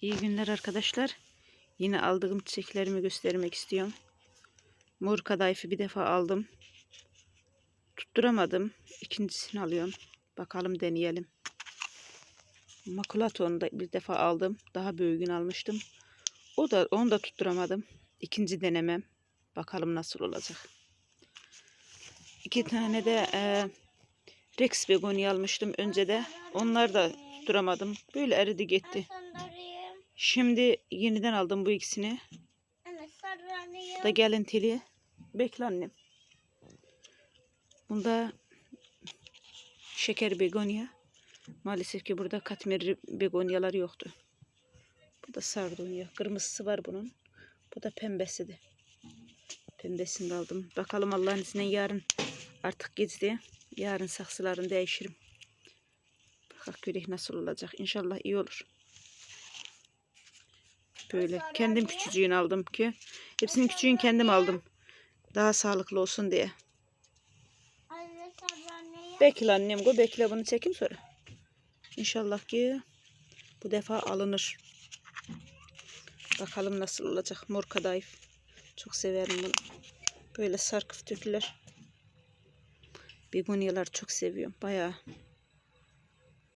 İyi günler arkadaşlar. Yine aldığım çiçeklerimi göstermek istiyorum. Mor kadayıfı bir defa aldım. Tutturamadım. İkincisini alıyorum. Bakalım deneyelim. Makulaton'u da bir defa aldım. Daha büyüğünü almıştım. O da onu da tutturamadım. İkinci denemem. Bakalım nasıl olacak. İki tane de e, Rex begonia almıştım önce de. Onlar da tutturamadım. Böyle eridi gitti. Şimdi yeniden aldım bu ikisini. Anne sarılayım. Da gelintili. Bekle annem. Bunda şeker begonya. Maalesef ki burada katmerli begonyalar yoktu. Bu da sardunya. Kırmızısı var bunun. Bu da pembesidir. Pembesini de aldım. Bakalım Allah'ın izniyle yarın artık gizli. Yarın saksılarını değişirim. Bakak görek nasıl olacak. İnşallah iyi olur. Böyle kendim küçücüğünü aldım ki. Hepsinin küçüğünü kendim aldım. Daha sağlıklı olsun diye. Bekle annem go bekle bunu çekim sonra. İnşallah ki bu defa alınır. Bakalım nasıl olacak mor kadayıf. Çok severim bunu. Böyle sarkıf döküler. Begonyalar çok seviyorum. Bayağı